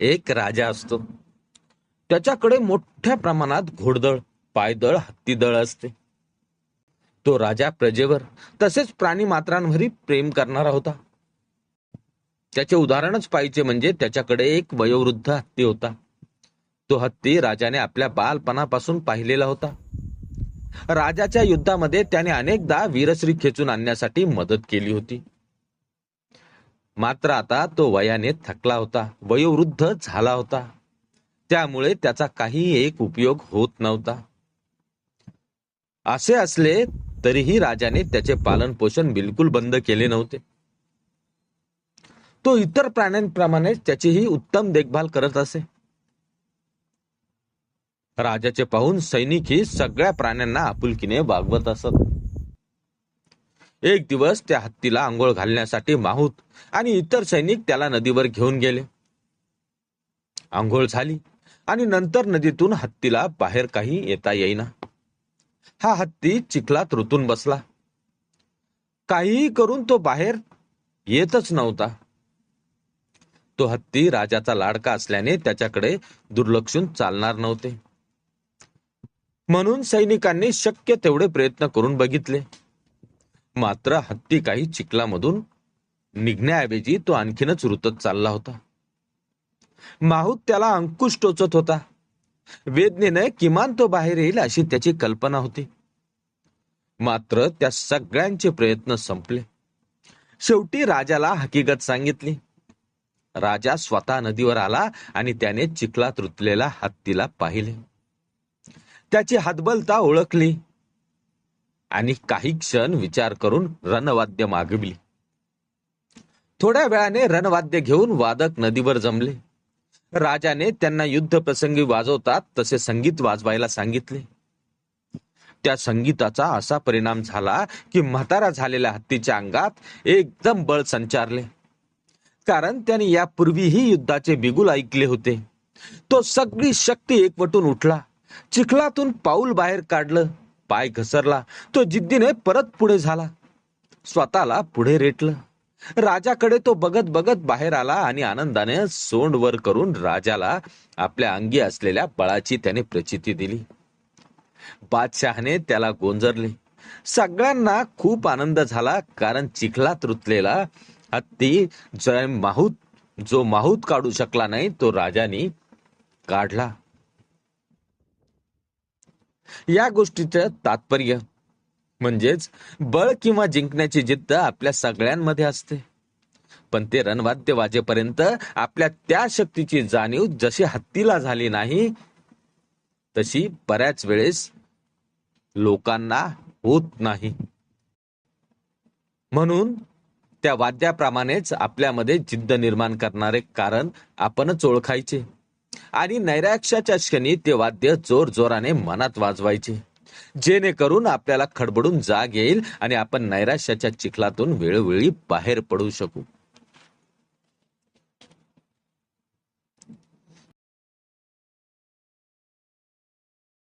एक राजा असतो. त्याच्याकडे मोठ्या प्रमाणात घोडदळ पायदळ हत्तीदळ असते. तो राजा प्रजेवर तसेच प्राणी मात्रांवरही प्रेम करणारा होता. त्याचे उदाहरणच पाहिजे म्हणजे त्याच्याकडे एक वयोवृद्ध हत्ती होता. तो हत्ती राजाने आपल्या बालपणापासून पाहिलेला होता. राजाच्या युद्धामध्ये त्याने अनेकदा वीरश्री खेचून आणण्यासाठी मदत केली होती. मात्र आता तो वयाने थकला होता वयोवृद्ध झाला होता. त्यामुळे त्याचा काही एक उपयोग होत नव्हता. असे असले तरीही राजाने त्याचे पालन पोषण बिलकुल बंद केले नव्हते. तो इतर प्राण्यांप्रमाणे त्याचीही उत्तम देखभाल करत असे. राजाचे पाहून सैनिक ही सगळ्या प्राण्यांना आपुलकीने वागवत असत. एक दिवस त्या हत्तीला आंघोळ घालण्यासाठी माहूत आणि इतर सैनिक त्याला नदीवर घेऊन गेले. आंघोळ झाली आणि नंतर नदीतून हत्तीला बाहेर काही येता येईना. हा हत्ती चिखलात रुतून बसला. काहीही करून तो बाहेर येतच नव्हता. तो हत्ती राजाचा लाडका असल्याने त्याच्याकडे दुर्लक्षून चालणार नव्हते. म्हणून सैनिकांनी शक्य तेवढे प्रयत्न करून बघितले. मात्र हत्ती काही चिखलामधून निघण्याऐवजी तो आणखीनच रुतत चालला होता. माहूत त्याला अंकुश टोचत होता. वेदनेने किमान तो बाहेर येईल अशी त्याची कल्पना होती. मात्र त्या सगळ्यांचे प्रयत्न संपले. शेवटी राजाला हकीकत सांगितली. राजा स्वतः नदीवर आला आणि त्याने चिखलात रुतलेला हत्तीला पाहिले. त्याची हातबलता ओळखली. आणि काही क्षण विचार करून रणवाद्य मागविली. थोड्या वेळाने रणवाद्य घेऊन वादक नदीवर जमले. राजाने त्यांना युद्ध प्रसंगी वाजवतात तसे संगीत वाजवायला सांगितले. त्या संगीताचा असा परिणाम झाला की म्हातारा झालेल्या हत्तीच्या अंगात एकदम बळ संचारले. कारण त्याने यापूर्वीही युद्धाचे बिगुल ऐकले होते. तो सगळी शक्ती एकवटून उठला. चिखलातून पाऊल बाहेर काढलं. पाय घसरला तो जिद्दीने परत पुढे झाला. स्वतःला पुढे रेटलं. राजाकडे तो बघत बघत बाहेर आला आणि आनंदाने सोंड वर करून राजाला आपल्या अंगी असलेल्या बळाची त्याने प्रचिती दिली. बादशहाने त्याला गोंजरले. सगळ्यांना खूप आनंद झाला कारण चिखलात रुतलेला हत्ती जय माहूत जो माहूत काढू शकला नाही तो राजाने काढला. या गोष्टीचं तात्पर्य म्हणजेच बळ किंवा जिंकण्याची जिद्द आपल्या सगळ्यांमध्ये असते. पण ते रणवाद्य वाजेपर्यंत आपल्या त्या शक्तीची जाणीव जशी हत्तीला झाली नाही तशी बऱ्याच वेळेस लोकांना होत नाही. म्हणून त्या वाद्याप्रमाणेच आपल्यामध्ये जिद्द निर्माण करणारे कारण आपणच ओळखायचे. आणि नैराश्याच्या क्षणी ते वाद्य जोर जोराने मनात वाजवायचे. जेणेकरून आपल्याला खडबडून जाग येईल आणि आपण नैराश्याच्या चिखलातून वेळोवेळी बाहेर पडू शकू.